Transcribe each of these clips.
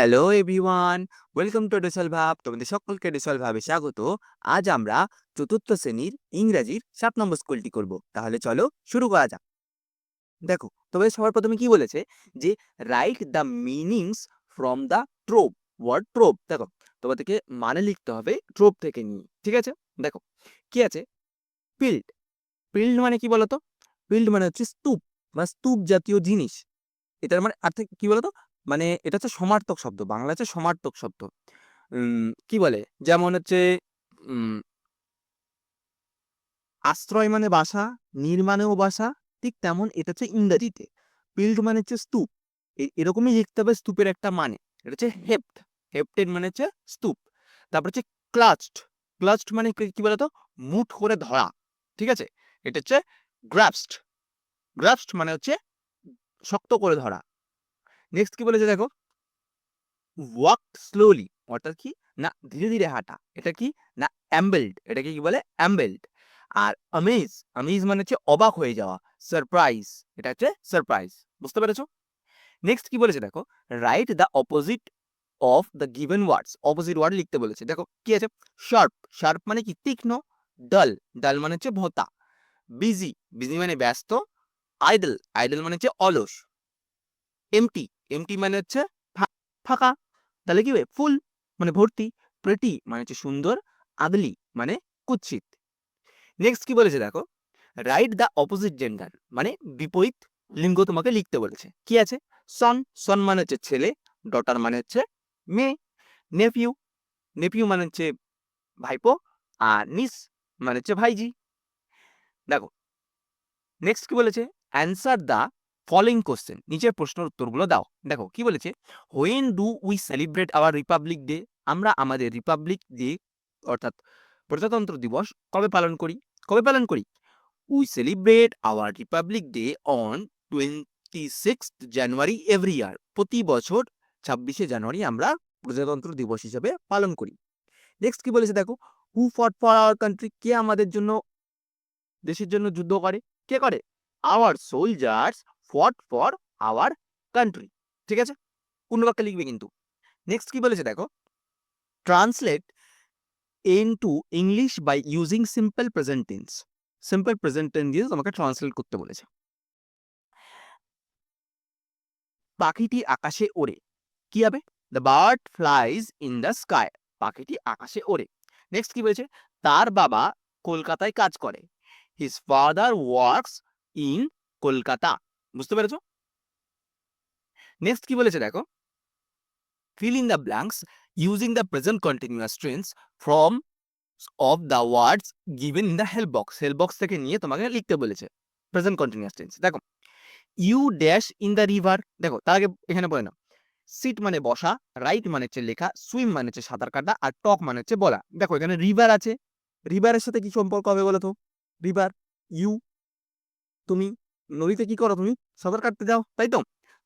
Hello everyone, welcome to ডিসল ভাব, তোমাদের সকলকে ডিসল ভাবে স্বাগত। আজ আমরা চতুর্থ শ্রেণির ইংরাজির সাত নম্বর স্কুলটি করব। তাহলে চলো শুরু করা যাক। দেখো তবে সবার প্রথমে কি বলেছে? যে write the meanings from the trope word trope দেখো, তোমাদেরকে মানে লিখতে হবে ট্রোপ থেকে নিয়ে, ঠিক আছে? দেখো, কি আছে? পিল্ড পিল্ড মানে কি বলতো? পিল্ড মানে হচ্ছে স্তূপ বা স্তূপ জাতীয় জিনিস। এটার মানে আর কি বলতো? মানে এটা হচ্ছে সমার্থক শব্দ বাংলা হচ্ছে সমার্থক শব্দ। কি বলে? যেমন হচ্ছে আশ্রয় মানে বাসা, নির্মাণেও বাসা, ঠিক তেমন এটা হচ্ছে ইংরেজিতে। বিল্ড মানে হচ্ছে স্তূপ। এরকমই লিখতে হবে স্তূপের একটা মানে। এটা হচ্ছে হেপ্ট। হেপ্টেড মানে হচ্ছে স্তূপ। তারপর হচ্ছে ক্লাচড। ক্লাচড মানে কি বলতো? মুঠ করে ধরা। ঠিক আছে? এটা হচ্ছে গ্রাফস্ট। গ্রাফস্ট মানে হচ্ছে শক্ত করে ধরা। নেক্সট কি বলেছে দেখো? ওয়াক স্লোলি অর্থাৎ কি? না, ধীরে ধীরে হাঁটা। এটা কি? না অ্যাম্বেল্ড এটাকে কি বলে? অ্যাম্বেল্ড আর আমেজ আমেজ মানে হচ্ছে অবাক হয়ে যাওয়া সারপ্রাইজ এটা হচ্ছে সারপ্রাইজ বুঝতে পেরেছ? নেক্সট কি বলেছে দেখো? Write the opposite of the given words opposite word লিখতে বলেছে। দেখো, কি আছে? শার্প শার্প মানে কি? তীক্ষ্ণ ডাল ডাল মানে হচ্ছে ভোতা। বিজি বিজি মানে ব্যস্ত আইডল আইডল মানে হচ্ছে অলস। এমটি এমটি মানে হচ্ছে ফাঁকা। তাহলে কি ফুল মানে ভর্তি প্রেটি মানে হচ্ছে সুন্দর আগলি মানে কুৎসিত। নেক্সট কি বলেছে দেখো? রাইট দ্য অপোজিট জেন্ডার মানে বিপরীত লিঙ্গ তোমাকে লিখতে বলেছে। কি আছে? সন সন মানে হচ্ছে ছেলে ডটার মানে হচ্ছে মেয়ে। নেফিউ নেফিউ মানে হচ্ছে ভাইপো আর নিস মানে হচ্ছে ভাইজি দেখো নেক্সট কি বলেছে? অ্যান্সার দ্য ফলোইং কোশ্চেন নিচের প্রশ্নের উত্তরগুলো দাও। দেখো, কি বলেছে? When do we celebrate our republic day আমরা আমাদের রিপাবলিক ডে অর্থাৎ প্রজাতন্ত্র দিবস কবে পালন করি? কবে পালন করি? We celebrate our republic day on twenty six January every year প্রতি বছর ছাব্বিশে জানুয়ারি আমরা প্রজাতন্ত্র দিবস হিসেবে পালন করি। নেক্সট কি বলেছে দেখো? হু ফট ফর আওয়ার কান্ট্রি কে আমাদের জন্য, দেশের জন্য যুদ্ধ করে? কে করে? Our soldiers fought for our country ঠিক আছে? পূর্ণ বাক্যে লিখবে কিন্তু। নেক্সট কি বলেছে দেখো? Translate into English by using simple present tense simple present tense দিয়ে তোমাকে ট্রান্সলেট করতে বলেছে। পাখিটি আকাশে ওড়ে। কি হবে? The bird flies in the sky পাখিটি আকাশে ওড়ে। নেক্সট কি বলেছে? তার বাবা কলকাতায় কাজ করে। His father works in Kolkata বুঝতে পেরেছ? নেক্সট কি বলেছে দেখো? Fill in the blanks using the present continuous tense from of the words given in the help box. Help box থেকে নিয়ে তোমাকে লিখতে বলেছে প্রেজেন্ট continuous tense. দেখো you dash in the river দেখো, তার আগে এখানে বলে না সিট মানে বসা রাইট মানে হচ্ছে লেখা সুইম মানে হচ্ছে সাঁতার কাটা, আর টক মানে হচ্ছে বলা। দেখো, এখানে রিভার আছে। রিভারের সাথে কি সম্পর্ক হবে বলো তো? রিভার ইউ তুমি নদীতে কি করো তুমি? সাঁতার কাটতে যাও, তাই তো?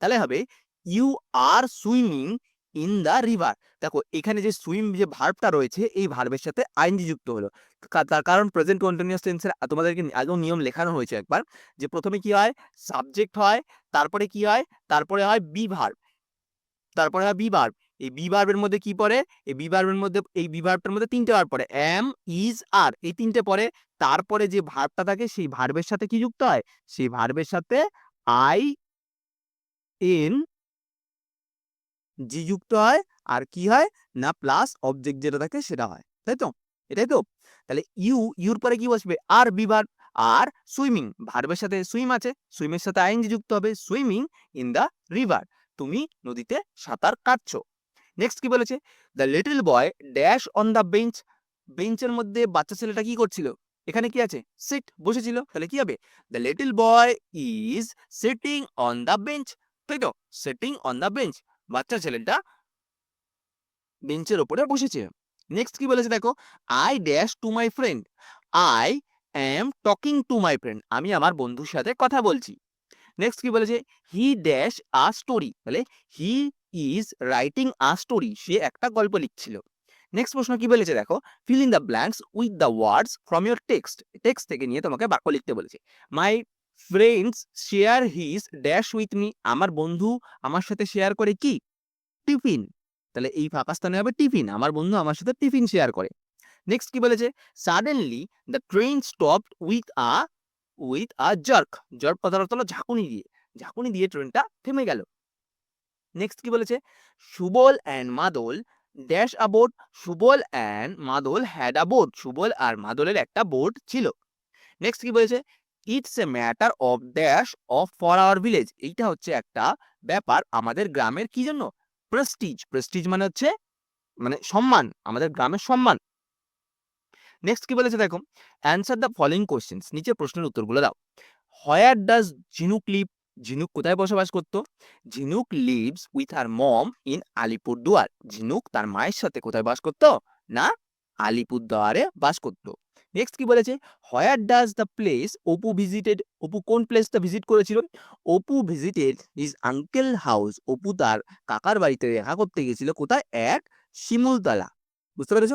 তাহলে হবে you are swimming in the river দেখো, এখানে যে সুইম যে ভার্বটা রয়েছে, এই ভার্বের সাথে আইনজি যুক্ত হলো। তার কারণ প্রেজেন্ট কন্টিনিউয়াস টেন্সের তোমাদেরকে আগেও নিয়ম লেখানো হয়েছে একবার, যে প্রথমে কি হয়? সাবজেক্ট হয়, তারপরে কি হয়? তারপরে হয় বি ভার্ব তারপরে হয় বি ভার্ব এই বি ভার্বের মধ্যে কি পড়ে? এই বি ভার্বের মধ্যে, এই বি ভার্বটার মধ্যে তিনটে ভার্ব পড়ে। এম ইজ আর এই তিনটে পড়ে। তারপরে যে ভার্বটা থাকে, সেই ভার্বের সাথে কি যুক্ত হয়? সেই ভার্বের সাথে আই এন জি যুক্ত হয়। আর কি হয়? না প্লাস অবজেক্ট যেটা থাকে, সেটা হয়। তাই তো? এটাই তো? তাহলে ইউ ইউর পরে কি বসবে? Are be verb R swimming ভার্বের সাথে সুইম আছে। সুইমের সাথে আইনজি যুক্ত হবে। সুইমিং ইন দ্য রিভার তুমি নদীতে সাঁতার কাটছো। নেক্সট কি বলেছে? The little boy dash on the bench বেঞ্চের মধ্যে বাচ্চা ছেলেটা কি করছিল? এখানে কি আছে? সিট বসেছিল। তাহলে কি হবে? The little boy is sitting on the bench তাই তো? সিটিং অন দ্য বেঞ্চ বাচ্চা ছেলেটা বেঞ্চের ওপরে বসেছে। নেক্সট কি বলেছে দেখো? I dash to my friend I am talking to my friend আমি আমার বন্ধুর সাথে কথা বলছি। নেক্সট কি বলেছে? হি ড্যাশ আ স্টোরি তাহলে he is writing a story সে একটা গল্প লিখছিল। নেক্সট প্রশ্ন কি বলেছে দেখো? Fill in the blanks with the words from your text text থেকে নিয়ে তোমাকে বাক্য লিখতে বলেছে। My friends share his dash with me আমার বন্ধু আমার সাথে শেয়ার করে কি? টিফিন তাহলে এই ফাঁকা স্থানে হবে টিফিন আমার বন্ধু আমার সাথে টিফিন শেয়ার করে। নেক্সট কি বলেছে? Suddenly the train stop with a with a jerk jerk অর্থ হলো ঝাঁকুনি দিয়ে। ঝাঁকুনি দিয়ে ট্রেনটা থেমে গেল। নেক্সট কি বলেছে? Subal and Madal dash a boat Subal and Madal had a boat Subal আর মাদলের একটা বোট ছিল। নেক্সট কি বলেছে? It's a matter of dash of for our village এইটা হচ্ছে একটা ব্যাপার আমাদের গ্রামের কি জন্য? প্রেস্টিজ প্রেস্টিজ মানে হচ্ছে মানে সম্মান, আমাদের গ্রামের সম্মান। নেক্সট কি বলেছে দেখো? অ্যান্সার দ্য ফলোইং কোশ্চেন্স নিচে প্রশ্নের উত্তরগুলো দাও। Where does Jhinuk live Jhinuk কোথায় বসবাস করতো? Jhinuk lives with her mom in Alipurduar Jhinuk তার মায়ের সাথে কোথায় বাস করতো? না আলিপুরদুয়ারে বাস করতো। নেক্সট কি বলেছে? Where does the place Apu visited Apu কোন প্লেসটা ভিজিট করেছিল? Apu visited his uncle house Apu তার কাকার বাড়িতে দেখা করতে গেছিল কোথায়? এক শিমুলতলা বুঝতে পেরেছ?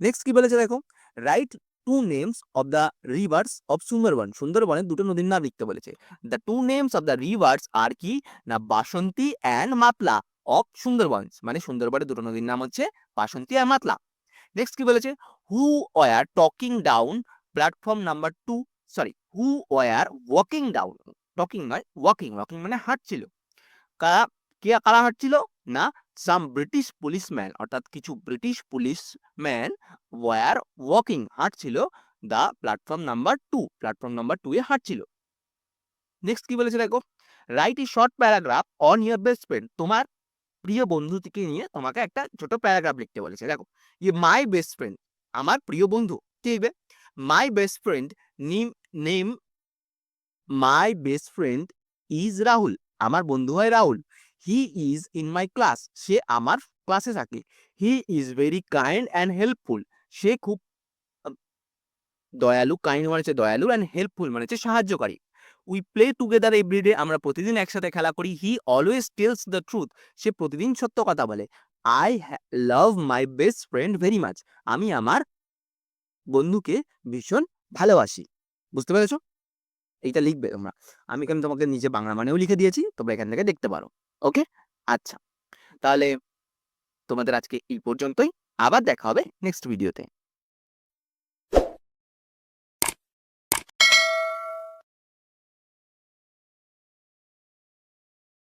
নেক্সট কি বলেছে দেখো? Write two names of the rivers of Sundarban সুন্দরবনের দুটো নদীর নাম লিখতে বলেছে। The two names of the rivers are কি? না বাসন্তী অ্যান্ড মাতলা অফ সুন্দরবন মানে সুন্দরবনের দুটো নদীর নাম হচ্ছে বাসন্তী আর মাতলা নেক্সট কি বলেছে? Who were talking down platform number two sorry who were walking down talking নয় ওয়াকিং ওয়াকিং মানে হাঁটছিল। কারা কে, কারা হাঁটছিল? না সাম ব্রিটিশ পুলিশম্যান অর্থাৎ কিছু British policeman were walking হাঁটছিল the platform number two platform number two এ হাঁটছিল। নেক্সট কি বলেছে দেখো? Write a short paragraph on your best friend তোমার প্রিয় বন্ধুটিকে নিয়ে তোমাকে একটা ছোট প্যারাগ্রাফ লিখতে বলেছে। দেখো ইয়ে মাই বেস্ট ফ্রেন্ড আমার প্রিয় বন্ধু ঠিক মাই বেস্ট ফ্রেন্ড নিম name my best friend is Rahul আমার বন্ধু হয় Rahul. He is in my class সে আমার ক্লাসে থাকে। He is very kind and helpful সে খুব দয়ালু কাইন্ড মানে হচ্ছে দয়ালু অ্যান্ড হেল্পফুল মানে হচ্ছে সাহায্যকারী। উই প্লে টুগেদার এভরিডে আমরা প্রতিদিন একসাথে খেলা করি। He always tells the truth সে প্রতিদিন সত্য কথা বলে। I love my best friend very much আমি আমার বন্ধুকে ভীষণ ভালোবাসি। বুঝতে পেরেছ? এইটা লিখবে তোমরা। আমি কেন তোমাকে নিচে বাংলা মানেও লিখে দিয়েছি। তোমরা এখান থেকে দেখতে পারো। ওকে? আচ্ছা। তাহলে তোমাদের আজকে এই পর্যন্তই। আবার দেখা হবে নেক্সট ভিডিওতে